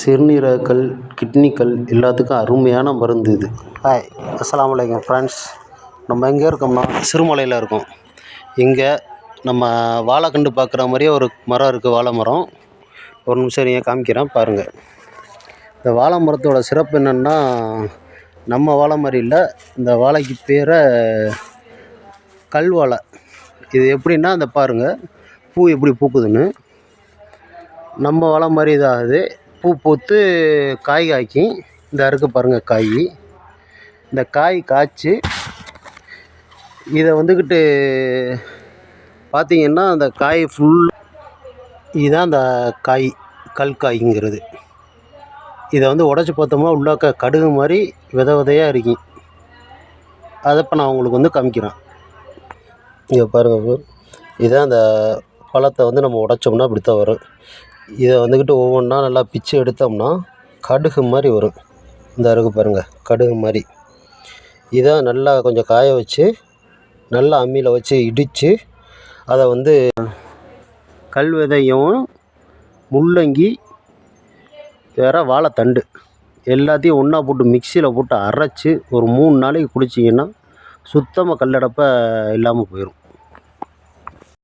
சிறுநீரகக்கல் கிட்னிக்கல் எல்லாத்துக்கும் அருமையான மருந்து இது. ஹாய் அஸ்ஸலாமு அலைக்கும் ஃப்ரெண்ட்ஸ் நம்ம எங்கே இருக்கோம்னா சிறுமலையில் இருக்கோம். இங்கே நம்ம வாழைக்கண்டு பார்க்குற மாதிரியே ஒரு மரம் இருக்குது வாழை மரம். ஒரு நிமிஷம் இருங்க காமிக்கிறேன் பாருங்கள் இந்த வாழை மரத்தோட சிறப்பு என்னென்னா நம்ம வாழை மாதிரி இல்லை இந்த வாழைக்கு பேரை கல் வாழை இது எப்படின்னா இந்த பாருங்கள் பூ எப்படி பூக்குதுன்னு. நம்ம வாழை மாதிரி இதாகுது. பூ பூத்து காய் காய்க்கும். இந்த அறுக்கு பாருங்கள் காய். இந்த காய் காய்ச்சி இதை வந்துக்கிட்டு பார்த்தீங்கன்னா அந்த காய் ஃபுல் இதுதான் அந்த காய் கல் காய்ங்கிறது. இதை வந்து உடச்சி பார்த்தோம்னா உள்ளாக்க கடுகு மாதிரி வித விதையாக இருக்கும். அதை இப்போ நான் உங்களுக்கு வந்து காமிக்கிறேன். இங்கே பாருங்கள் இதுதான் அந்த பழத்தை வந்து நம்ம உடைச்சோம்னா இப்படி தான் வரும். இதை வந்துக்கிட்டு ஒவ்வொன்றா நல்லா பிச்சு எடுத்தோம்னா கடுகு மாதிரி வரும். இந்த அருகு பாருங்கள் கடுகு மாதிரி. இதை நல்லா கொஞ்சம் காய வச்சு நல்லா அம்மியில் வச்சு இடித்து அதை வந்து கல் விதையும் முள்ளங்கி வேறு வாழைத்தண்டு எல்லாத்தையும் ஒன்றா போட்டு மிக்சியில் போட்டு அரைச்சி ஒரு மூணு நாளைக்கு குடிச்சிங்கன்னா சுத்தமாக கல்லடப்பை இல்லாமல் போயிடும்